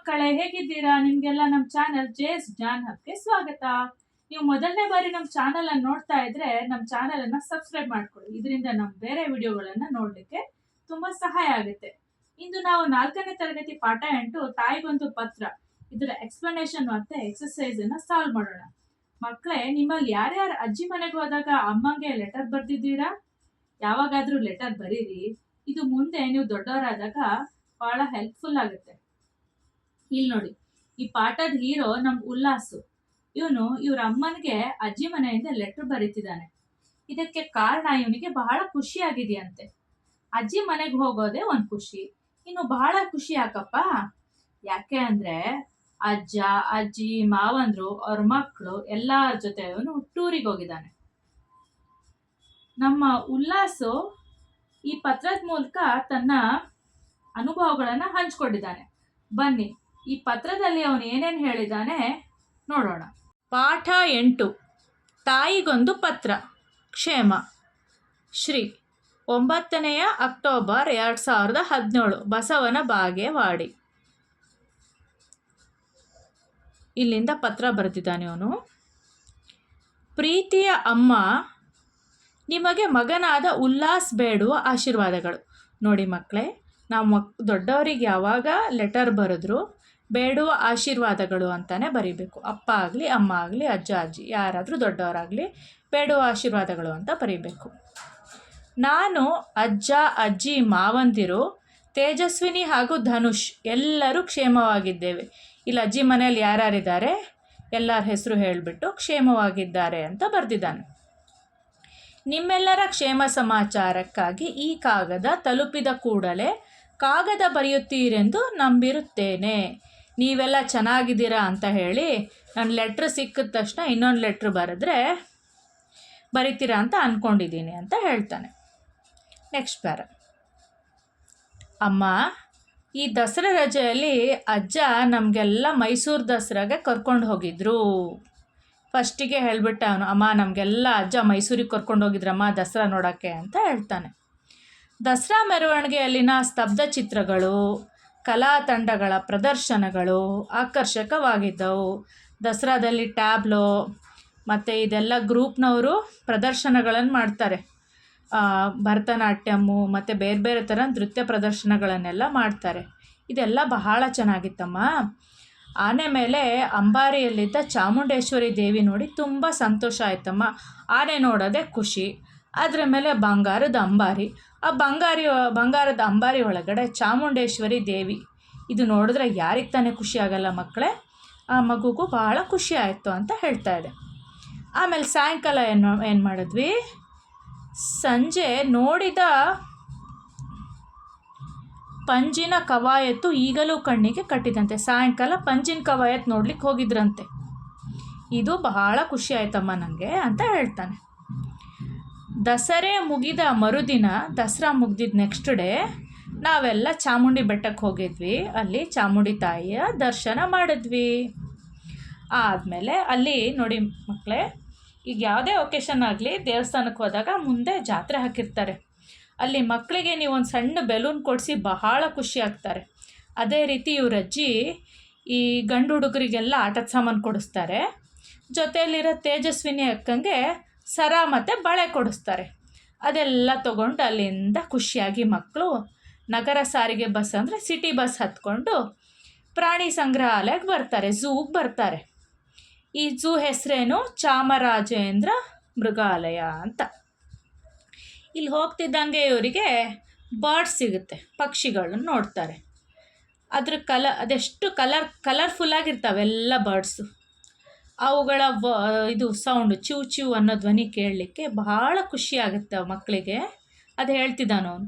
ಮಕ್ಕಳೇ, ಹೇಗಿದ್ದೀರಾ? ನಿಮ್ಗೆಲ್ಲ ನಮ್ಮ ಚಾನಲ್ ಜೇಸ್ ಜಾನ್ ಹಬ್ಗೆ ಸ್ವಾಗತ. ನೀವು ಮೊದಲನೇ ಬಾರಿ ನಮ್ಮ ಚಾನಲ್ ಅನ್ನು ನೋಡ್ತಾ ಇದ್ರೆ ನಮ್ಮ ಚಾನಲ್ ಅನ್ನ ಸಬ್ಸ್ಕ್ರೈಬ್ ಮಾಡ್ಕೊಳ್ಳಿ. ಇದರಿಂದ ನಮ್ಮ ಬೇರೆ ವಿಡಿಯೋಗಳನ್ನ ನೋಡ್ಲಿಕ್ಕೆ ತುಂಬಾ ಸಹಾಯ ಆಗುತ್ತೆ. ಇಂದು ನಾವು ನಾಲ್ಕನೇ ತರಗತಿ ಪಾಠ ಎಂಟು, ತಾಯಿಗೊಂದು ಪತ್ರ. ಇದರ ಎಕ್ಸ್ಪ್ಲನೇಷನ್ ಮತ್ತೆ ಎಕ್ಸರ್ಸೈಸ್ ಅನ್ನ ಸಾಲ್ವ್ ಮಾಡೋಣ. ಮಕ್ಕಳೇ, ನಿಮ್ಮಲ್ಲಿ ಯಾರ್ಯಾರು ಅಜ್ಜಿ ಮನೆಗೆ ಹೋದಾಗ ಅಮ್ಮಂಗೆ ಲೆಟರ್ ಬರ್ದಿದ್ದೀರಾ? ಯಾವಾಗಾದ್ರೂ ಲೆಟರ್ ಬರೀರಿ. ಇದು ಮುಂದೆ ನೀವು ದೊಡ್ಡವರಾದಾಗ ಬಹಳ ಹೆಲ್ಪ್ಫುಲ್ ಆಗುತ್ತೆ. ಇಲ್ಲಿ ನೋಡಿ. ಈ ಪಾಠದ ಹೀರೋ ನಮ್ ಉಲ್ಲಾಸು. ಇವನು ಇವ್ರ ಅಮ್ಮನಿಗೆ ಅಜ್ಜಿ ಮನೆಯಿಂದ ಲೆಟರ್ ಬರೀತಿದ್ದಾನೆ. ಇದಕ್ಕೆ ಕಾರಣ ಇವನಿಗೆ ಬಹಳ ಖುಷಿ ಆಗಿದೆಯಂತೆ ಅಜ್ಜಿ ಮನೆಗೆ ಹೋಗೋದೇ ಒಂದ್ ಖುಷಿ. ಇನ್ನು ಬಹಳ ಖುಷಿ ಯಾಕಪ್ಪ? ಯಾಕೆ ಅಂದ್ರೆ ಅಜ್ಜ, ಅಜ್ಜಿ, ಮಾವಂದ್ರು, ಅವ್ರ ಮಕ್ಕಳು ಎಲ್ಲಾರ ಜೊತೆ ಇವನು ಟೂರಿಗೆ ಹೋಗಿದ್ದಾನೆ. ನಮ್ಮ ಉಲ್ಲಾಸು ಈ ಪತ್ರದ ಮೂಲಕ ತನ್ನ ಅನುಭವಗಳನ್ನ ಹಂಚ್ಕೊಂಡಿದ್ದಾನೆ. ಬನ್ನಿ. ಈ ಪತ್ರದಲ್ಲಿ ಅವನು ಏನೇನು ಹೇಳಿದ್ದಾನೆ ನೋಡೋಣ. ಪಾಠ ಎಂಟು. ತಾಯಿಗೊಂದು ಪತ್ರ. ಕ್ಷೇಮ. ಶ್ರೀ ಒಂಬತ್ತನೆಯ ಅಕ್ಟೋಬರ್ ಎರಡು ಸಾವಿರದ ಹದಿನೇಳು. ಬಸವನ ಬಾಗೇವಾಡಿ. ಇಲ್ಲಿಂದ ಪತ್ರ ಬರೆದಿದ್ದಾನೆ ಅವನು. ಪ್ರೀತಿಯ ಅಮ್ಮ, ನಿಮಗೆ ಮಗನಾದ ಉಲ್ಲಾಸ್ ಬೇಡುವ ಆಶೀರ್ವಾದಗಳು. ನೋಡಿ ಮಕ್ಕಳೇ ನಾವು ಮಕ್, ದೊಡ್ಡವರಿಗೆ ಯಾವಾಗ ಲೆಟರ್ ಬರೆದ್ರು ಬೇಡುವ ಆಶೀರ್ವಾದಗಳು ಅಂತಲೇ ಬರೀಬೇಕು. ಅಪ್ಪ ಆಗಲಿ, ಅಮ್ಮ ಆಗಲಿ, ಅಜ್ಜ, ಅಜ್ಜಿ, ಯಾರಾದರೂ ದೊಡ್ಡವರಾಗಲಿ ಬೇಡುವ ಆಶೀರ್ವಾದಗಳು ಅಂತ ಬರೀಬೇಕು. ನಾನು, ಅಜ್ಜ, ಅಜ್ಜಿ, ಮಾವಂದಿರು, ತೇಜಸ್ವಿನಿ ಹಾಗೂ ಧನುಷ್ ಎಲ್ಲರೂ ಕ್ಷೇಮವಾಗಿದ್ದೇವೆ. ಇಲ್ಲಿ ಅಜ್ಜಿ ಮನೆಯಲ್ಲಿ ಯಾರ್ಯಾರಿದ್ದಾರೆ? ಎಲ್ಲರ ಹೆಸರು ಹೇಳಿಬಿಟ್ಟು ಕ್ಷೇಮವಾಗಿದ್ದಾರೆ ಅಂತ ಬರೆದಿದ್ದಾನೆ. ನಿಮ್ಮೆಲ್ಲರ ಕ್ಷೇಮ ಸಮಾಚಾರಕ್ಕಾಗಿ ಈ ಕಾಗದ ತಲುಪಿದ ಕೂಡಲೇ ಕಾಗದ ಬರೆಯುತ್ತೀರೆಂದು ನಂಬಿರುತ್ತೇನೆ. ನೀವೆಲ್ಲ ಚೆನ್ನಾಗಿದ್ದೀರಾ ಅಂತ ಹೇಳಿ ನನ್ನ ಲೆಟ್ರ್ ಸಿಕ್ಕಿದ ತಕ್ಷಣ ಇನ್ನೊಂದು ಲೆಟ್ರ್ ಬರೆದ್ರೆ ಬರಿತೀರಾ ಅಂತ ಅಂದ್ಕೊಂಡಿದ್ದೀನಿ ಅಂತ ಹೇಳ್ತಾನೆ. Next para. ಅಮ್ಮ, ಈ ದಸರಾ ರಜೆಯಲ್ಲಿ ಅಜ್ಜ ನಮಗೆಲ್ಲ ಮೈಸೂರು ದಸರಾಗೆ ಕರ್ಕೊಂಡು ಹೋಗಿದ್ರು. ಫಸ್ಟಿಗೆ ಹೇಳ್ಬಿಟ್ಟ ಅವನು ಅಮ್ಮ, ನಮಗೆಲ್ಲ ಅಜ್ಜ ಮೈಸೂರಿಗೆ ಕರ್ಕೊಂಡು ಹೋಗಿದ್ರಮ್ಮ ದಸರಾ ನೋಡೋಕ್ಕೆ ಅಂತ ಹೇಳ್ತಾನೆ. ದಸರಾ ಮೆರವಣಿಗೆಯಲ್ಲಿನ ಸ್ತಬ್ಧ ಚಿತ್ರಗಳು, ಕಲಾ ತಂಡಗಳ ಪ್ರದರ್ಶನಗಳು ಆಕರ್ಷಕವಾಗಿದ್ದವು. ದಸರಾದಲ್ಲಿ ಟ್ಯಾಬ್ಲೋ ಮತ್ತು ಇದೆಲ್ಲ ಗ್ರೂಪ್ನವರು ಪ್ರದರ್ಶನಗಳನ್ನು ಮಾಡ್ತಾರೆ. ಭರತನಾಟ್ಯಮ್ಮು ಮತ್ತು ಬೇರೆ ಬೇರೆ ಥರ ನೃತ್ಯ ಪ್ರದರ್ಶನಗಳನ್ನೆಲ್ಲ ಮಾಡ್ತಾರೆ. ಇದೆಲ್ಲ ಬಹಳ ಚೆನ್ನಾಗಿತ್ತಮ್ಮ. ಆನೆ ಮೇಲೆ ಅಂಬಾರಿಯಲ್ಲಿದ್ದ ಚಾಮುಂಡೇಶ್ವರಿ ದೇವಿ ನೋಡಿ ತುಂಬ ಸಂತೋಷ ಆಯ್ತಮ್ಮ. ಆನೆ ನೋಡೋದೇ ಖುಷಿ. ಅದರ ಮೇಲೆ ಬಂಗಾರದ ಅಂಬಾರಿ. ಆ ಬಂಗಾರಿ, ಬಂಗಾರದ ಅಂಬಾರಿ ಒಳಗಡೆ ಚಾಮುಂಡೇಶ್ವರಿ ದೇವಿ. ಇದು ನೋಡಿದ್ರೆ ಯಾರಿಗೆ ತಾನೇ ಖುಷಿ ಆಗಲ್ಲ ಮಕ್ಕಳೇ? ಆ ಮಗುಗೂ ಭಾಳ ಖುಷಿ ಆಯಿತು ಅಂತ ಹೇಳ್ತಾ ಇದೆ. ಆಮೇಲೆ ಸಾಯಂಕಾಲ ಏನು ಏನು ಮಾಡಿದ್ವಿ? ಸಂಜೆ ನೋಡಿದ ಪಂಜಿನ ಕವಾಯತ್ತು ಈಗಲೂ ಕಣ್ಣಿಗೆ ಕಟ್ಟಿದಂತೆ. ಸಾಯಂಕಾಲ ಪಂಜಿನ ಕವಾಯತ್ ನೋಡ್ಲಿಕ್ಕೆ ಹೋಗಿದ್ರಂತೆ. ಇದು ಬಹಳ ಖುಷಿ ಆಯ್ತಮ್ಮ ನನಗೆ ಅಂತ ಹೇಳ್ತಾನೆ. ದಸರೆ ಮುಗಿದ ಮರುದಿನ ದಸರಾ ಮುಗ್ದಿದ್ದ ನೆಕ್ಸ್ಟ್ ಡೇ ನಾವೆಲ್ಲ ಚಾಮುಂಡಿ ಬೆಟ್ಟಕ್ಕೆ ಹೋಗಿದ್ವಿ. ಅಲ್ಲಿ ಚಾಮುಂಡಿ ತಾಯಿಯ ದರ್ಶನ ಮಾಡಿದ್ವಿ. ಆದಮೇಲೆ ಅಲ್ಲಿ ನೋಡಿ ಮಕ್ಕಳೇ ಈಗ ಯಾವುದೇ ಒಕೇಶನ್ ಆಗಲಿ ದೇವಸ್ಥಾನಕ್ಕೆ ಹೋದಾಗ ಮುಂದೆ ಜಾತ್ರೆ ಹಾಕಿರ್ತಾರೆ. ಅಲ್ಲಿ ಮಕ್ಕಳಿಗೆ ನೀವು ಒಂದು ಸಣ್ಣ ಬೆಲೂನ್ ಕೊಡಿಸಿ ಬಹಳ ಖುಷಿ ಆಗ್ತಾರೆ. ಅದೇ ರೀತಿ ಇವ್ರ ಅಜ್ಜಿ ಈ ಗಂಡು ಹುಡುಗರಿಗೆಲ್ಲ ಆಟದ ಸಾಮಾನು ಕೊಡಿಸ್ತಾರೆ. ಜೊತೆಯಲ್ಲಿರೋ ತೇಜಸ್ವಿನಿ ಅಕ್ಕಂಗೆ ಸರ ಮತ್ತು ಬಳೆ ಕೊಡಿಸ್ತಾರೆ. ಅದೆಲ್ಲ ತೊಗೊಂಡು ಅಲ್ಲಿಂದ ಖುಷಿಯಾಗಿ ಮಕ್ಕಳು ನಗರ ಸಾರಿಗೆ ಬಸ್ ಅಂದರೆ ಸಿಟಿ ಬಸ್ ಹತ್ಕೊಂಡು ಪ್ರಾಣಿ ಸಂಗ್ರಹಾಲಯಕ್ಕೆ ಬರ್ತಾರೆ, ಝೂಗೆ ಬರ್ತಾರೆ. ಈ ಝೂ ಹೆಸರೇನು? ಚಾಮರಾಜೇಂದ್ರ ಮೃಗಾಲಯ ಅಂತ. ಇಲ್ಲಿ ಹೋಗ್ತಿದ್ದಂಗೆ ಇವರಿಗೆ ಬರ್ಡ್ಸ್ ಸಿಗುತ್ತೆ ಪಕ್ಷಿಗಳನ್ನ ನೋಡ್ತಾರೆ. ಅದ್ರ ಕಲ, ಅದೆಷ್ಟು ಕಲರ್ ಕಲರ್ಫುಲ್ಲಾಗಿರ್ತಾವೆಲ್ಲ ಬರ್ಡ್ಸು. ಅವುಗಳ ವ, ಇದು ಸೌಂಡ್ ಚಿವ್ ಚಿವ್ ಅನ್ನೋ ಧ್ವನಿ ಕೇಳಲಿಕ್ಕೆ ಬಹಳ ಖುಷಿ ಆಗುತ್ತೆ ಮಕ್ಕಳಿಗೆ. ಅದು ಹೇಳ್ತಿದ್ದಾನವನು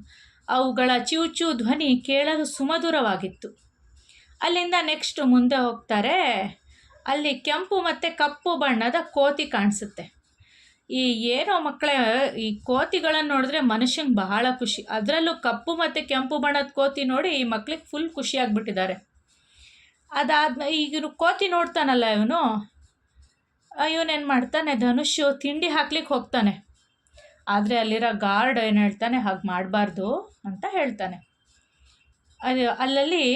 ಅವುಗಳ ಚಿವ್ ಚಿವ್ ಧ್ವನಿ ಕೇಳಲು ಸುಮಧುರವಾಗಿತ್ತು. ಅಲ್ಲಿಂದ ನೆಕ್ಸ್ಟ್ ಮುಂದೆ ಹೋಗ್ತಾರೆ. ಅಲ್ಲಿ ಕೆಂಪು ಮತ್ತು ಕಪ್ಪು ಬಣ್ಣದ ಕೋತಿ ಕಾಣಿಸುತ್ತೆ. ಈ ಏನೋ ಮಕ್ಕಳೇ, ಈ ಕೋತಿಗಳನ್ನು ನೋಡಿದ್ರೆ ಮನುಷ್ಯಂಗೆ ಬಹಳ ಖುಷಿ. ಅದರಲ್ಲೂ ಕಪ್ಪು ಮತ್ತು ಕೆಂಪು ಬಣ್ಣದ ಕೋತಿ ನೋಡಿ ಈ ಮಕ್ಳಿಗೆ ಫುಲ್ ಖುಷಿಯಾಗಿಬಿಟ್ಟಿದ್ದಾರೆ ಅದಾದ್ಮೇಲೆ ಈಗ ಕೋತಿ ನೋಡ್ತಾನಲ್ಲ ಇವನು? ಇವನೇನು ಮಾಡ್ತಾನೆ ಧನುಷು ತಿಂಡಿ ಹಾಕ್ಲಿಕ್ಕೆ ಹೋಗ್ತಾನೆ. ಆದರೆ ಅಲ್ಲಿರೋ ಗಾರ್ಡ್ ಏನು ಹೇಳ್ತಾನೆ, ಹಾಗೆ ಮಾಡಬಾರ್ದು ಅಂತ ಹೇಳ್ತಾನೆ. ಅದು ಅಲ್ಲಲ್ಲಿ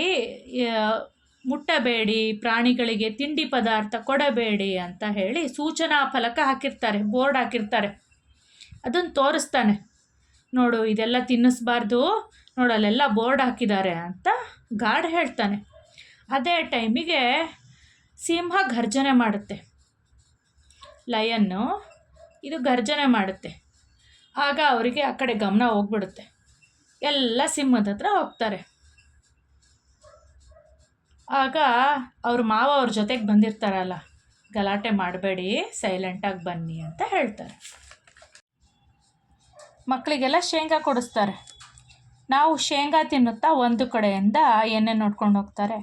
ಮುಟ್ಟಬೇಡಿ, ಪ್ರಾಣಿಗಳಿಗೆ ತಿಂಡಿ ಪದಾರ್ಥ ಕೊಡಬೇಡಿ ಅಂತ ಹೇಳಿ ಸೂಚನಾ ಫಲಕ ಹಾಕಿರ್ತಾರೆ, ಬೋರ್ಡ್ ಹಾಕಿರ್ತಾರೆ. ಅದನ್ನು ತೋರಿಸ್ತಾನೆ. ನೋಡು, ಇದೆಲ್ಲ ತಿನ್ನಿಸ್ಬಾರ್ದು, ನೋಡು, ಅಲ್ಲೆಲ್ಲ ಬೋರ್ಡ್ ಹಾಕಿದ್ದಾರೆ ಅಂತ ಗಾರ್ಡ್ ಹೇಳ್ತಾನೆ. ಅದೇ ಟೈಮಿಗೆ ಸಿಂಹ ಗರ್ಜನೆ ಮಾಡುತ್ತೆ. ಲಯನ್ನು ಇದು ಗರ್ಜನೆ ಮಾಡುತ್ತೆ. ಆಗ ಅವರಿಗೆ ಆ ಕಡೆ ಗಮನ ಹೋಗ್ಬಿಡುತ್ತೆ. ಎಲ್ಲ ಸಿಂಹದ ಹತ್ರ ಹೋಗ್ತಾರೆ. ಆಗ ಅವ್ರ ಮಾವ ಅವ್ರ ಜೊತೆಗೆ ಬಂದಿರ್ತಾರಲ್ಲ, ಗಲಾಟೆ ಮಾಡಬೇಡಿ ಸೈಲೆಂಟಾಗಿ ಬನ್ನಿ ಅಂತ ಹೇಳ್ತಾರೆ. ಮಕ್ಕಳಿಗೆಲ್ಲ ಶೇಂಗಾ ಕೊಡಿಸ್ತಾರೆ. ನಾವು ಶೇಂಗಾ ತಿನ್ನುತ್ತಾ ಒಂದು ಕಡೆಯಿಂದ ಏನೇನು ನೋಡ್ಕೊಂಡು ಹೋಗ್ತಾರೆ.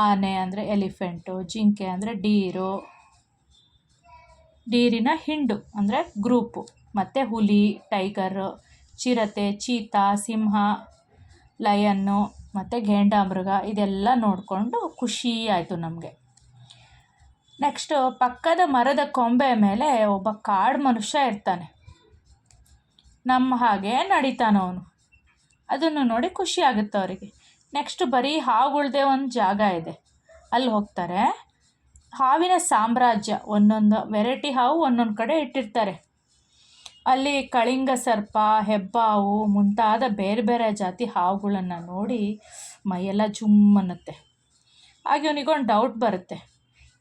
ಆನೆ ಅಂದರೆ ಎಲಿಫೆಂಟು, ಜಿಂಕೆ ಅಂದರೆ ಡೀರು ಡೀರಿನ ಹಿಂಡು, ಅಂದರೆ ಗ್ರೂಪು. ಮತ್ತು ಹುಲಿ, ಟೈಗರು, ಚಿರತೆ, ಚೀತಾ, ಸಿಂಹ, ಲಯನ್ನು, ಮತ್ತು ಘೇಂಡಾಮೃಗ ಇದೆಲ್ಲ ನೋಡಿಕೊಂಡು ಖುಷಿ ಆಯಿತು ನಮಗೆ. ನೆಕ್ಸ್ಟು ಪಕ್ಕದ ಮರದ ಕೊಂಬೆ ಮೇಲೆ ಒಬ್ಬ ಕಾಡು ಮನುಷ್ಯ ಇರ್ತಾನೆ. ನಮ್ಮ ಹಾಗೆ ನಡೀತಾನವನು ಅದನ್ನು ನೋಡಿ ಖುಷಿ ಆಗುತ್ತೆ ಅವರಿಗೆ. ನೆಕ್ಸ್ಟ್ ಬರೀ ಹಾವುಗಳ್ದೇ ಒಂದು ಜಾಗ ಇದೆ. ಅಲ್ಲಿ ಹೋಗ್ತಾರೆ. ಹಾವಿನ ಸಾಮ್ರಾಜ್ಯ ಒಂದೊಂದು ವೆರೈಟಿ ಹಾವು ಒಂದೊಂದು ಕಡೆ ಇಟ್ಟಿರ್ತಾರೆ. ಅಲ್ಲಿ ಕಳಿಂಗ ಸರ್ಪ, ಹೆಬ್ಬಾವು ಮುಂತಾದ ಬೇರೆ ಬೇರೆ ಜಾತಿ ಹಾವುಗಳನ್ನು ನೋಡಿ ಮೈಯೆಲ್ಲ ಜುಮ್ ಅನ್ನತ್ತೆ. ಹಾಗೆ ಅವನಿಗೊಂದು ಡೌಟ್ ಬರುತ್ತೆ.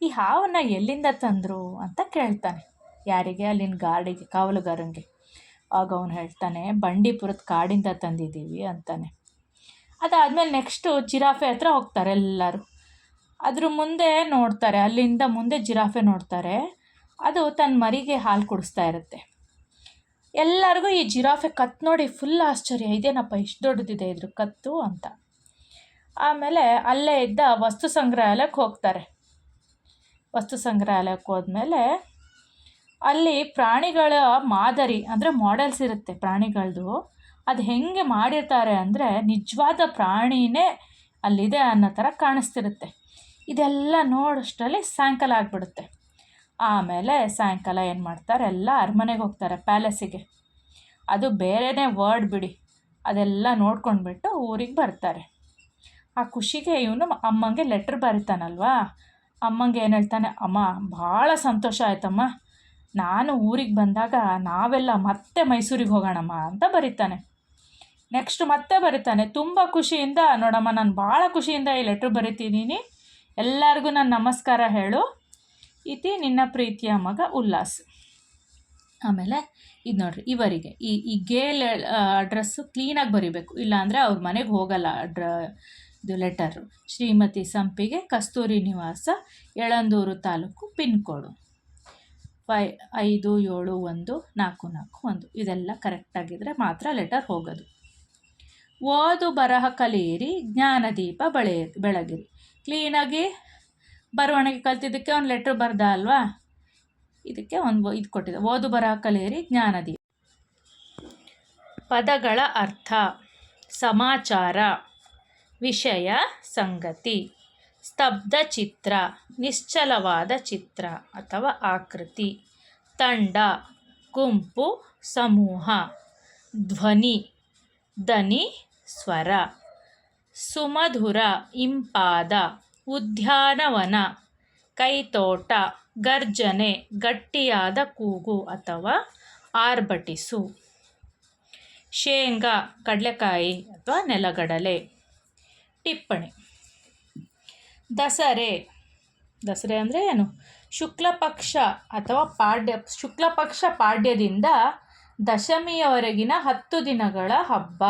ಈ ಹಾವನ್ನು ಎಲ್ಲಿಂದ ತಂದರು ಅಂತ ಕೇಳ್ತಾನೆ. ಯಾರಿಗೆ? ಅಲ್ಲಿನ ಗಾರ್ಡಿಗೆ ಕಾವಲುಗಾರಂಗೆ ಆಗ ಅವನು ಹೇಳ್ತಾನೆ, ಬಂಡೀಪುರದ ಕಾಡಿಂದ ತಂದಿದ್ದೀವಿ ಅಂತಾನೆ. ಅದಾದಮೇಲೆ ನೆಕ್ಸ್ಟು ಜಿರಾಫೆ ಹತ್ರ ಹೋಗ್ತಾರೆ ಎಲ್ಲರೂ. ಅದ್ರ ಮುಂದೆ ನೋಡ್ತಾರೆ, ಅಲ್ಲಿಂದ ಮುಂದೆ ಜಿರಾಫೆ ನೋಡ್ತಾರೆ. ಅದು ತನ್ನ ಮರಿಗೆ ಹಾಲು ಕುಡಿಸ್ತಾ ಇರುತ್ತೆ. ಎಲ್ಲರಿಗೂ ಈ ಜಿರಾಫೆ ಕತ್ತು ನೋಡಿ ಫುಲ್ ಆಶ್ಚರ್ಯ. ಇದೇನಪ್ಪ ಇಷ್ಟು ದೊಡ್ಡದಿದೆ ಇದ್ರ ಕತ್ತು ಅಂತ. ಆಮೇಲೆ ಅಲ್ಲೇ ಇದ್ದ ವಸ್ತು ಸಂಗ್ರಹಾಲಯಕ್ಕೆ ಹೋಗ್ತಾರೆ. ವಸ್ತು ಸಂಗ್ರಹಾಲಯಕ್ಕೆ ಹೋದ್ಮೇಲೆ ಅಲ್ಲಿ ಪ್ರಾಣಿಗಳ ಮಾದರಿ, ಅಂದರೆ ಮಾಡೆಲ್ಸ್ ಇರುತ್ತೆ ಪ್ರಾಣಿಗಳದು. ಅದು ಹೆಂಗೆ ಮಾಡಿರ್ತಾರೆ ಅಂದರೆ ನಿಜವಾದ ಪ್ರಾಣಿನೇ ಅಲ್ಲಿದೆ ಅನ್ನೋ ಥರ ಕಾಣಿಸ್ತಿರುತ್ತೆ. ಇದೆಲ್ಲ ನೋಡೋಷ್ಟರಲ್ಲಿ ಸಾಯಂಕಾಲ ಆಗಿಬಿಡುತ್ತೆ. ಆಮೇಲೆ ಸಾಯಂಕಾಲ ಏನು ಮಾಡ್ತಾರೆ? ಎಲ್ಲ ಅರಮನೆಗೆ ಹೋಗ್ತಾರೆ ಪ್ಯಾಲೇಸಿಗೆ. ಅದು ಬೇರೆಯೇ ವರ್ಡ್ ಬಿಡಿ. ಅದೆಲ್ಲ ನೋಡ್ಕೊಂಡ್ಬಿಟ್ಟು ಊರಿಗೆ ಬರ್ತಾರೆ. ಆ ಖುಷಿಗೆ ಇವನು ಅಮ್ಮಂಗೆ ಲೆಟ್ರ್ ಬರೀತಾನಲ್ವಾ? ಅಮ್ಮಂಗೆ ಏನು ಹೇಳ್ತಾನೆ? ಅಮ್ಮ, ಭಾಳ ಸಂತೋಷ ಆಯ್ತಮ್ಮ. ನಾನು ಊರಿಗೆ ಬಂದಾಗ ನಾವೆಲ್ಲ ಮತ್ತೆ ಮೈಸೂರಿಗೆ ಹೋಗೋಣಮ್ಮ ಅಂತ ಬರೀತಾನೆ. ನೆಕ್ಸ್ಟ್ ಮತ್ತೆ ಬರೀತಾನೆ. ತುಂಬ ಖುಷಿಯಿಂದ, ನೋಡಮ್ಮ, ನಾನು ಭಾಳ ಖುಷಿಯಿಂದ ಈ ಲೆಟ್ರ್ ಬರಿತಿದ್ದೀನಿ ಎಲ್ಲರಿಗೂ ನಾನು ನಮಸ್ಕಾರ ಹೇಳು. ಇತಿ ನಿನ್ನ ಪ್ರೀತಿಯ ಮಗ ಉಲ್ಲಾಸ್. ಆಮೇಲೆ ಇದು ನೋಡ್ರಿ, ಇವರಿಗೆ. ಈ ಈ ಗೇಲ್ ಅಡ್ರೆಸ್ಸು ಕ್ಲೀನಾಗಿ ಬರಿಬೇಕು. ಇಲ್ಲಾಂದರೆ ಅವ್ರ ಮನೆಗೆ ಹೋಗಲ್ಲ ಅಡ್ರ, ಇದು ಲೆಟರು ಶ್ರೀಮತಿ ಸಂಪಿಗೆ ಕಸ್ತೂರಿ ನಿವಾಸ, Yelandur taluk pin code five, ಐದು, ಏಳು, ಒಂದು, ನಾಲ್ಕು ನಾಲ್ಕು, ಒಂದು. ಇದೆಲ್ಲ ಕರೆಕ್ಟಾಗಿದ್ದರೆ ಮಾತ್ರ ಲೆಟರ್ ಹೋಗೋದು. ಓದು ಬರಹ ಕಲಿಯಿರಿ, ಜ್ಞಾನದೀಪ ಬಳೆ, ಬೆಳಗಿರಿ. ಕ್ಲೀನಾಗಿ ಬರವಣಿಗೆ ಕಲ್ತಿದ್ದಕ್ಕೆ ಒಂದು ಲೆಟ್ರ್ ಬರ್ದ ಅಲ್ವಾ? ಇದಕ್ಕೆ ಒಂದು ಇದು ಕೊಟ್ಟಿದೆ ಓದು ಬರಹ ಕಲೆಯರಿ ಜ್ಞಾನದಿ ಪದಗಳ ಅರ್ಥ, ಸಮಾಚಾರ, ವಿಷಯ, ಸಂಗತಿ, ಸ್ತಬ್ಧ ಚಿತ್ರ, ನಿಶ್ಚಲವಾದ ಚಿತ್ರ ಅಥವಾ ಆಕೃತಿ, ತಂಡ, ಗುಂಪು, ಸಮೂಹ, ಧ್ವನಿ, ದನಿ, ಸ್ವರ. ಸುಮಧುರ, ಇಂಪಾದ, ಉದ್ಯಾನವನ, ಕೈತೋಟ, ಗರ್ಜನೆ, ಗಟ್ಟಿಯಾದ ಕೂಗು ಅಥವಾ ಆರ್ಭಟಿಸು. ಶೇಂಗಾ, ಕಡಲೆಕಾಯಿ ಅಥವಾ ನೆಲಗಡಲೆ. ಟಿಪ್ಪಣಿ. ದಸರೆ. ದಸರೆ ಅಂದರೆ ಏನು? ಶುಕ್ಲ ಪಕ್ಷ ಅಥವಾ ಪಾಡ್ಯ ಶುಕ್ಲ ಪಕ್ಷ ಪಾಡ್ಯದಿಂದ ದಶಮಿಯವರೆಗಿನ ಹತ್ತು ದಿನಗಳ ಹಬ್ಬ.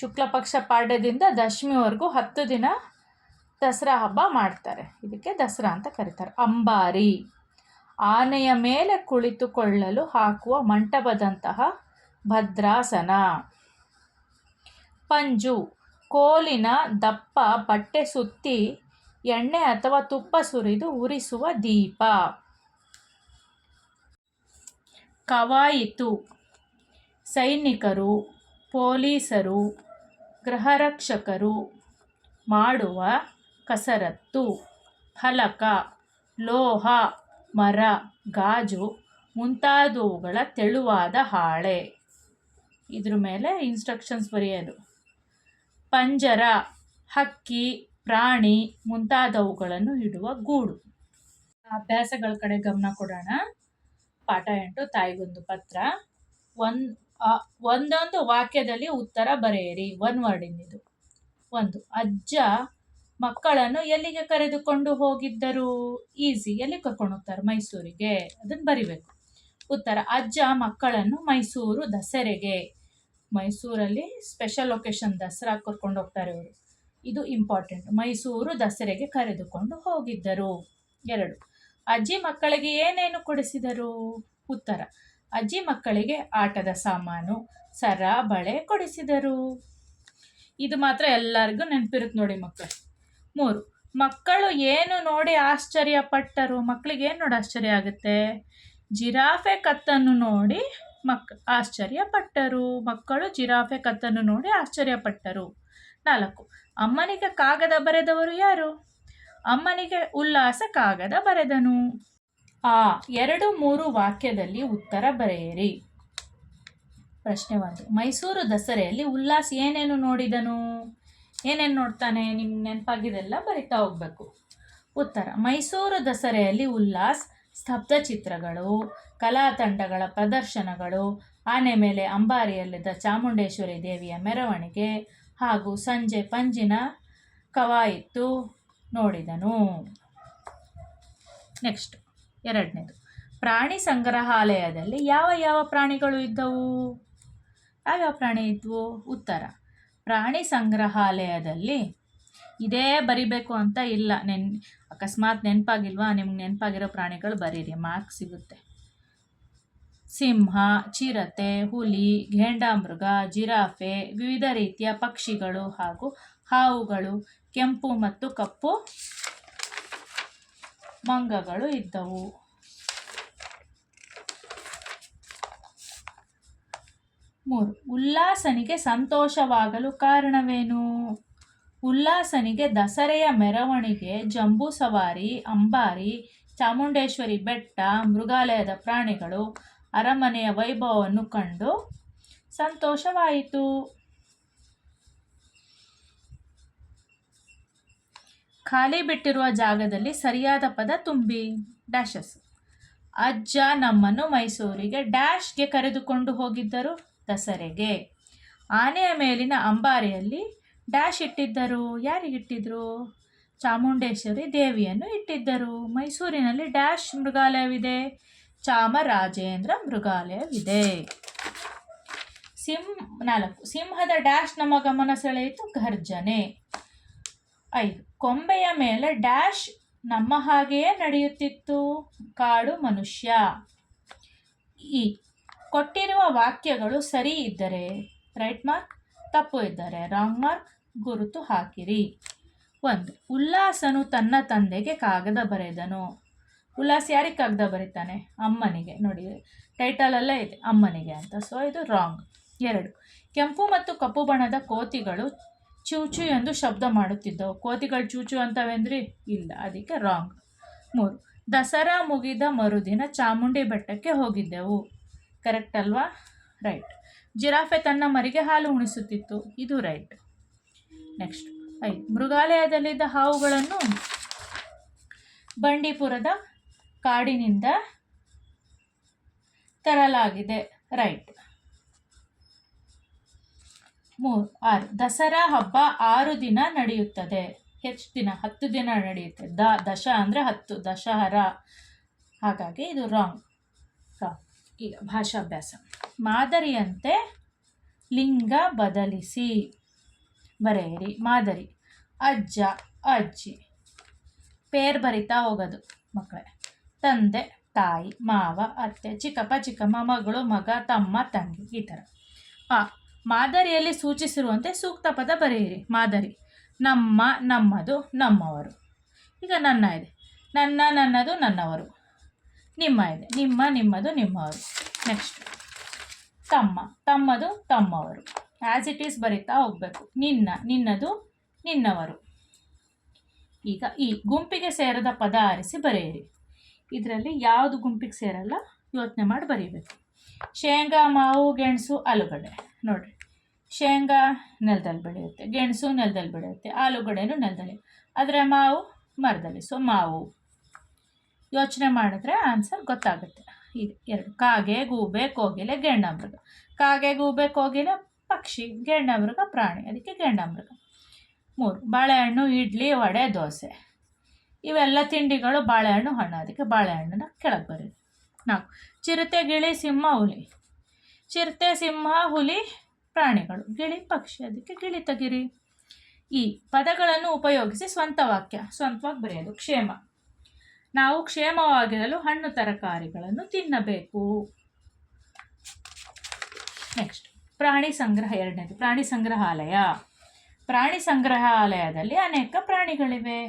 ಶುಕ್ಲ ಪಕ್ಷ ಪಾಡ್ಯದಿಂದ ದಶಮಿವರೆಗೂ ಹತ್ತು ದಿನ ದಸರಾ ಹಬ್ಬ ಮಾಡ್ತಾರೆ. ಇದಕ್ಕೆ ದಸರಾ ಅಂತ ಕರೀತಾರೆ. ಅಂಬಾರಿ. ಆನೆಯ ಮೇಲೆ ಕುಳಿತುಕೊಳ್ಳಲು ಹಾಕುವ ಮಂಟಪದಂತಹ ಭದ್ರಾಸನ. ಪಂಜು. ಕೋಲಿನ ದಪ್ಪ ಬಟ್ಟೆ ಸುತ್ತಿ ಎಣ್ಣೆ ಅಥವಾ ತುಪ್ಪ ಸುರಿದು ಉರಿಸುವ ದೀಪ. ಕವಾಯಿತು. ಸೈನಿಕರು, ಪೊಲೀಸರು ಗೃಹರಕ್ಷಕರು ಮಾಡುವ ಕಸರತ್ತು, ಫಲಕ, ಲೋಹ, ಮರ, ಗಾಜು ಮುಂತಾದವುಗಳ ತೆಳುವಾದ ಹಾಳೆ. ಇದ್ರ ಮೇಲೆ ಇನ್ಸ್ಟ್ರಕ್ಷನ್ಸ್ ಬರೆಯೋದು. ಪಂಜರ, ಹಕ್ಕಿ, ಪ್ರಾಣಿ ಮುಂತಾದವುಗಳನ್ನು ಇಡುವ ಗೂಡು. ಅಭ್ಯಾಸಗಳ ಕಡೆ ಗಮನ ಕೊಡೋಣ. ಪಾಠ ಎಂಟು, ತಾಯಿಗೊಂದು ಪತ್ರ. ಒಂದ್ ಒಂದೊಂದು ವಾಕ್ಯದಲ್ಲಿ ಉತ್ತರ ಬರೆಯಿರಿ. ಒನ್ ವರ್ಡಿನಿದು ಒಂದು, ಅಜ್ಜ ಮಕ್ಕಳನ್ನು ಎಲ್ಲಿಗೆ ಕರೆದುಕೊಂಡು ಹೋಗಿದ್ದರು? ಈಸಿ ಎಲ್ಲಿ ಕರ್ಕೊಂಡು ಹೋಗ್ತಾರೆ ಮೈಸೂರಿಗೆ. ಅದನ್ನ ಬರಿಬೇಕು. ಉತ್ತರ, ಅಜ್ಜ ಮಕ್ಕಳನ್ನು ಮೈಸೂರು ದಸರೆಗೆ. ಮೈಸೂರಲ್ಲಿ ಸ್ಪೆಷಲ್ ಲೊಕೇಶನ್ ದಸರಾ ಕರ್ಕೊಂಡು ಹೋಗ್ತಾರೆ ಇವರು. ಇದು ಇಂಪಾರ್ಟೆಂಟ್ ಮೈಸೂರು ದಸರೆಗೆ ಕರೆದುಕೊಂಡು ಹೋಗಿದ್ದರು. ಎರಡು, ಅಜ್ಜಿ ಮಕ್ಕಳಿಗೆ ಏನೇನು ಕೊಡಿಸಿದರು? ಉತ್ತರ ಅಜ್ಜಿ ಮಕ್ಕಳಿಗೆ ಆಟದ ಸಾಮಾನು, ಸರ, ಬಳೆ ಕೊಡಿಸಿದರು. ಇದು ಮಾತ್ರ ಎಲ್ಲರಿಗೂ ನೆನಪಿರುತ್ತೆ ನೋಡಿ ಮಕ್ಕಳು. ಮೂರು, ಮಕ್ಕಳು ಏನು ನೋಡಿ ಆಶ್ಚರ್ಯ ಪಟ್ಟರು ಮಕ್ಕಳಿಗೆ ಏನು ನೋಡಿ ಆಶ್ಚರ್ಯ ಆಗುತ್ತೆ? ಜಿರಾಫೆ ಕತ್ತನ್ನು ನೋಡಿ ಮಕ್, ಆಶ್ಚರ್ಯಪಟ್ಟರು. ಮಕ್ಕಳು ಜಿರಾಫೆ ಕತ್ತನ್ನು ನೋಡಿ ಆಶ್ಚರ್ಯ ಪಟ್ಟರು ನಾಲ್ಕು, ಅಮ್ಮನಿಗೆ ಕಾಗದ ಬರೆದವರು ಯಾರು? ಅಮ್ಮನಿಗೆ ಉಲ್ಲಾಸ ಕಾಗದ ಬರೆದನು. ಆ ಎರಡು ಮೂರು ವಾಕ್ಯದಲ್ಲಿ ಉತ್ತರ ಬರೆಯಿರಿ. ಪ್ರಶ್ನೆ ಒಂದು. ಮೈಸೂರು ದಸರೆಯಲ್ಲಿ ಉಲ್ಲಾಸ್ ಏನೇನು ನೋಡಿದನು? ಏನೇನು ನೋಡ್ತಾನೆ? ನಿಮ್ಗೆ ನೆನಪಾಗಿದೆಲ್ಲ ಬರಿತಾ ಹೋಗ್ಬೇಕು. ಉತ್ತರ. ಮೈಸೂರು ದಸರೆಯಲ್ಲಿ ಉಲ್ಲಾಸ್ ಸ್ತಬ್ಧ ಚಿತ್ರಗಳು, ಕಲಾ ತಂಡಗಳ ಪ್ರದರ್ಶನಗಳು, ಆನೆ ಮೇಲೆ ಅಂಬಾರಿಯಲ್ಲಿದ್ದ ಚಾಮುಂಡೇಶ್ವರಿ ದೇವಿಯ ಮೆರವಣಿಗೆ ಹಾಗೂ ಸಂಜೆ ಪಂಜಿನ ಕವಾಯಿತು ನೋಡಿದನು. ನೆಕ್ಸ್ಟ್. ಎರಡನೇದು. ಪ್ರಾಣಿ ಸಂಗ್ರಹಾಲಯದಲ್ಲಿ ಯಾವ ಯಾವ ಪ್ರಾಣಿಗಳು ಇದ್ದವು? ಯಾವ್ಯಾವ ಪ್ರಾಣಿ ಇದ್ವು? ಉತ್ತರ. ಪ್ರಾಣಿ ಸಂಗ್ರಹಾಲಯದಲ್ಲಿ ಇದೇ ಬರಿಬೇಕು ಅಂತ ಇಲ್ಲ. ನೆನ್, ಅಕಸ್ಮಾತ್ ನೆನಪಾಗಿಲ್ವಾ? ನಿಮ್ಗೆ ನೆನಪಾಗಿರೋ ಪ್ರಾಣಿಗಳು ಬರೀರಿ. ಮಾರ್ಕ್ ಸಿಗುತ್ತೆ. ಸಿಂಹ, ಚಿರತೆ, ಹುಲಿ, ಘೇಂಡಾಮೃಗ, ಜಿರಾಫೆ, ವಿವಿಧ ರೀತಿಯ ಪಕ್ಷಿಗಳು ಹಾಗೂ ಹಾವುಗಳು, ಕೆಂಪು ಮತ್ತು ಕಪ್ಪು ಮಂಗಗಳು ಇದ್ದವು. ಮೂರು, ಉಲ್ಲಾಸನಿಗೆ ಸಂತೋಷವಾಗಲು ಕಾರಣವೇನು? ಉಲ್ಲಾಸನಿಗೆ ದಸರೆಯ ಮೆರವಣಿಗೆ, ಜಂಬೂ ಸವಾರಿ, ಅಂಬಾರಿ, ಚಾಮುಂಡೇಶ್ವರಿ ಬೆಟ್ಟ, ಮೃಗಾಲಯದ ಪ್ರಾಣಿಗಳು, ಅರಮನೆಯ ವೈಭವವನ್ನು ಕಂಡು ಸಂತೋಷವಾಯಿತು. ಖಾಲಿ ಬಿಟ್ಟಿರುವ ಜಾಗದಲ್ಲಿ ಸರಿಯಾದ ಪದ ತುಂಬಿ. ಡ್ಯಾಶಸ್ ಅಜ್ಜ ನಮ್ಮನ್ನು ಮೈಸೂರಿಗೆ ಡ್ಯಾಶ್ಗೆ ಕರೆದುಕೊಂಡು ಹೋಗಿದ್ದರು ದಸರೆಗೆ. ಆನೆಯ ಮೇಲಿನ ಅಂಬಾರಿಯಲ್ಲಿ ಡ್ಯಾಶ್ ಇಟ್ಟಿದ್ದರು. ಯಾರಿಗಿಟ್ಟಿದ್ರು ಚಾಮುಂಡೇಶ್ವರಿ ದೇವಿಯನ್ನು ಇಟ್ಟಿದ್ದರು. ಮೈಸೂರಿನಲ್ಲಿ ಡ್ಯಾಶ್ ಮೃಗಾಲಯವಿದೆ. ಚಾಮರಾಜೇಂದ್ರ ಮೃಗಾಲಯವಿದೆ. ಸಿಂಹ ನಾಲ್ಕು. ಸಿಂಹದ ಡ್ಯಾಶ್ ನಮ್ಮ ಗಮನ ಸೆಳೆಯಿತು ಘರ್ಜನೆ. ಐದು. ಕೊಂಬೆಯ ಮೇಲೆ ಡ್ಯಾಶ್ ನಮ್ಮ ಹಾಗೆಯೇ ನಡೆಯುತ್ತಿತ್ತು. ಕಾಡು ಮನುಷ್ಯ. ಈ ಕೊಟ್ಟಿರುವ ವಾಕ್ಯಗಳು ಸರಿ ಇದ್ದರೆ ರೈಟ್ ಮಾರ್ಕ್ ತಪ್ಪು ಇದ್ದರೆ ರಾಂಗ್ ಮಾರ್ಕ್ ಗುರುತು ಹಾಕಿರಿ. ಒಂದು, ಉಲ್ಲಾಸನು ತನ್ನ ತಂದೆಗೆ ಕಾಗದ ಬರೆದನು. ಉಲ್ಲಾಸ್ ಯಾರಿಗೆ ಕಾಗದ ಬರೀತಾನೆ? ಅಮ್ಮನಿಗೆ. ನೋಡಿ ಟೈಟಲಲ್ಲೇ ಇದೆ, ಅಮ್ಮನಿಗೆ ಅಂತ. ಸೊ ಇದು ರಾಂಗ್ ಎರಡು, ಕೆಂಪು ಮತ್ತು ಕಪ್ಪು ಬಣ್ಣದ ಕೋತಿಗಳು ಚೂಚು ಎಂದು ಶಬ್ದ ಮಾಡುತ್ತಿದ್ದವು. ಕೋತಿಗಳು ಚೂಚು ಅಂತವೆಂದ್ರೆ? ಇಲ್ಲ, ಅದಕ್ಕೆ ರಾಂಗ್ ಮೂರು, ದಸರಾ ಮುಗಿದ ಮರುದಿನ ಚಾಮುಂಡಿ ಬೆಟ್ಟಕ್ಕೆ ಹೋಗಿದ್ದೆವು. ಕರೆಕ್ಟ್ ಅಲ್ವಾ? ರೈಟ್ ಜಿರಾಫೆ ತನ್ನ ಮರಿಗೆ ಹಾಲು ಉಣಿಸುತ್ತಿತ್ತು. ಇದು ರೈಟ್ ನೆಕ್ಸ್ಟ್ ಐ ಮೃಗಾಲಯದಲ್ಲಿದ್ದ ಹಾವುಗಳನ್ನು ಬಂಡೀಪುರದ ಕಾಡಿನಿಂದ ತರಲಾಗಿದೆ. ರೈಟ್ ಮೂರು, ಆರು. ದಸರಾ ಹಬ್ಬ ಆರು ದಿನ ನಡೆಯುತ್ತದೆ. ಹೆಚ್ಚು ದಿನ, ಹತ್ತು ದಿನ ನಡೆಯುತ್ತೆ. ದ, ದಶ ಅಂದರೆ ಹತ್ತು. ದಶಹರ. ಹಾಗಾಗಿ ಇದು ರಾಂಗ್ ರಾಂಗ್ ಈಗ ಭಾಷಾಭ್ಯಾಸ. ಮಾದರಿಯಂತೆ ಲಿಂಗ ಬದಲಿಸಿ. ಬರೆಯಿರಿ. ಮಾದರಿ. ಅಜ್ಜ, ಅಜ್ಜಿ. ಪೇರ್ ಬರಿತಾ ಹೋಗೋದು ಮಕ್ಕಳೇ. ತಂದೆ, ತಾಯಿ, ಮಾವ, ಅತ್ತೆ, ಚಿಕ್ಕಪ್ಪ, ಚಿಕ್ಕಮ್ಮ, ಮಗಳು, ಮಗ, ತಮ್ಮ, ತಂಗಿ ಈ ಥರ. ಆ ಮಾದರಿಯಲ್ಲಿ ಸೂಚಿಸಿರುವಂತೆ ಸೂಕ್ತ ಪದ ಬರೆಯಿರಿ. ಮಾದರಿ. ನಮ್ಮ, ನಮ್ಮದು, ನಮ್ಮವರು. ಈಗ ನನ್ನ ಇದೆ. ನನ್ನ, ನನ್ನದು, ನನ್ನವರು. ನಿಮ್ಮ ಇದೆ. ನಿಮ್ಮ, ನಿಮ್ಮದು, ನಿಮ್ಮವರು. ನೆಕ್ಸ್ಟ್ ತಮ್ಮ. ತಮ್ಮದು, ತಮ್ಮವರು. ಆ್ಯಸ್ ಇಟ್ ಈಸ್ ಬರೀತಾ ಹೋಗಬೇಕು. ನಿನ್ನ, ನಿನ್ನದು, ನಿನ್ನವರು. ಈಗ ಈ ಗುಂಪಿಗೆ ಸೇರದ ಪದ ಆರಿಸಿ ಬರೆಯಿರಿ. ಇದರಲ್ಲಿ ಯಾವುದು ಗುಂಪಿಗೆ ಸೇರಲ್ಲ ಯೋಚನೆ ಮಾಡಿ ಬರೀಬೇಕು. ಶೇಂಗಾ, ಮಾವು, ಗೆಣಸು, ಆಲೂಗಡ್ಡೆ. ನೋಡಿರಿ. ಶೇಂಗಾ ನೆಲದಲ್ಲಿ ಬೆಳೆಯುತ್ತೆ, ಗೆಣಸು ನೆಲದಲ್ಲಿ ಬೆಳೆಯುತ್ತೆ, ಆಲೂಗಡ್ಡೆನೂ ನೆಲದಲ್ಲಿ. ಆದರೆ ಮಾವು ಮರದಲ್ಲಿ ಸೊ ಮಾವು. ಯೋಚನೆ ಮಾಡಿದ್ರೆ ಆನ್ಸರ್ ಗೊತ್ತಾಗುತ್ತೆ. ಈಗ ಎರಡು. ಕಾಗೆ, ಗೂಬೆ, ಕೋಗಿಲೆ ಗೆಣ್ಣಮೃಗ ಕಾಗೆ, ಗೂಬೆ, ಕೋಗಿಲೆ, ಪಕ್ಷಿ ಗೆಣ್ಣಮೃಗ ಪ್ರಾಣಿ. ಅದಕ್ಕೆ ಗೆಣ್ಣಮೃಗ ಮೂರು. ಬಾಳೆಹಣ್ಣು, ಇಡ್ಲಿ, ವಡೆ, ದೋಸೆ. ಇವೆಲ್ಲ ತಿಂಡಿಗಳು ಬಾಳೆಹಣ್ಣು ಹಣ್ಣು. ಅದಕ್ಕೆ ಬಾಳೆಹಣ್ಣನ್ನ ಕೆಳಗೆ ಬರೀರಿ. ನಾಲ್ಕು. ಚಿರತೆ, ಗಿಳಿ, ಸಿಂಹ, ಹುಲಿ. ಚಿರತೆ, ಸಿಂಹ, ಹುಲಿ ಪ್ರಾಣಿಗಳು. ಗಿಳಿ ಪಕ್ಷಿ, ಅದಕ್ಕೆ ಗಿಳಿ ತೆಗಿರಿ. ಈ ಪದಗಳನ್ನು ಉಪಯೋಗಿಸಿ ಸ್ವಂತ ವಾಕ್ಯ, ಸ್ವಂತವಾಗಿ ಬರೆಯೋದು. ಕ್ಷೇಮ. ನಾವು ಕ್ಷೇಮವಾಗಿರಲು ಹಣ್ಣು ತರಕಾರಿಗಳನ್ನು ತಿನ್ನಬೇಕು. ನೆಕ್ಸ್ಟ್ ಪ್ರಾಣಿ ಸಂಗ್ರಹ ಎರಡನೇದು. ಪ್ರಾಣಿ ಸಂಗ್ರಹಾಲಯ. ಪ್ರಾಣಿ ಸಂಗ್ರಹಾಲಯದಲ್ಲಿ ಅನೇಕ ಪ್ರಾಣಿಗಳಿವೆ.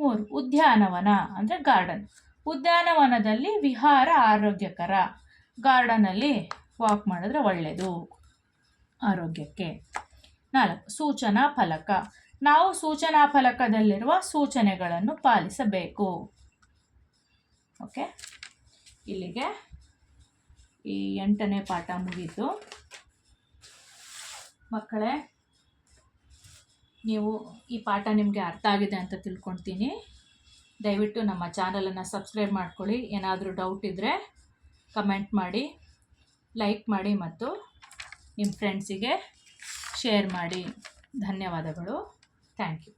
ಮೂರು, ಉದ್ಯಾನವನ, ಅಂದರೆ ಗಾರ್ಡನ್ ಉದ್ಯಾನವನದಲ್ಲಿ ವಿಹಾರ ಆರೋಗ್ಯಕರ. ಗಾರ್ಡನಲ್ಲಿ ವಾಕ್ ಮಾಡಿದ್ರೆ ಒಳ್ಳೆಯದು ಆರೋಗ್ಯಕ್ಕೆ. ನಾಲ್ಕು, ಸೂಚನಾ ಫಲಕ. ನಾವು ಸೂಚನಾ ಫಲಕದಲ್ಲಿರುವ ಸೂಚನೆಗಳನ್ನು ಪಾಲಿಸಬೇಕು. ಓಕೆ? ಇಲ್ಲಿಗೆ ಈ ಎಂಟನೇ ಪಾಠ ಮುಗೀತು. ಮಕ್ಕಳೇ, ನೀವು ಈ ಪಾಠ ನಿಮಗೆ ಅರ್ಥ ಆಗಿದೆ ಅಂತ ತಿಳ್ಕೊಳ್ತೀನಿ. ದಯವಿಟ್ಟು ನಮ್ಮ ಚಾನಲನ್ನು ಸಬ್ಸ್ಕ್ರೈಬ್ ಮಾಡ್ಕೊಳ್ಳಿ. ಏನಾದರೂ ಡೌಟ್ ಇದ್ದರೆ ಕಮೆಂಟ್ ಮಾಡಿ, ಲೈಕ್ ಮಾಡಿ ಮತ್ತು ನಿಮ್ಮ ಫ್ರೆಂಡ್ಸಿಗೆ ಶೇರ್ ಮಾಡಿ. ಧನ್ಯವಾದಗಳು. Thank you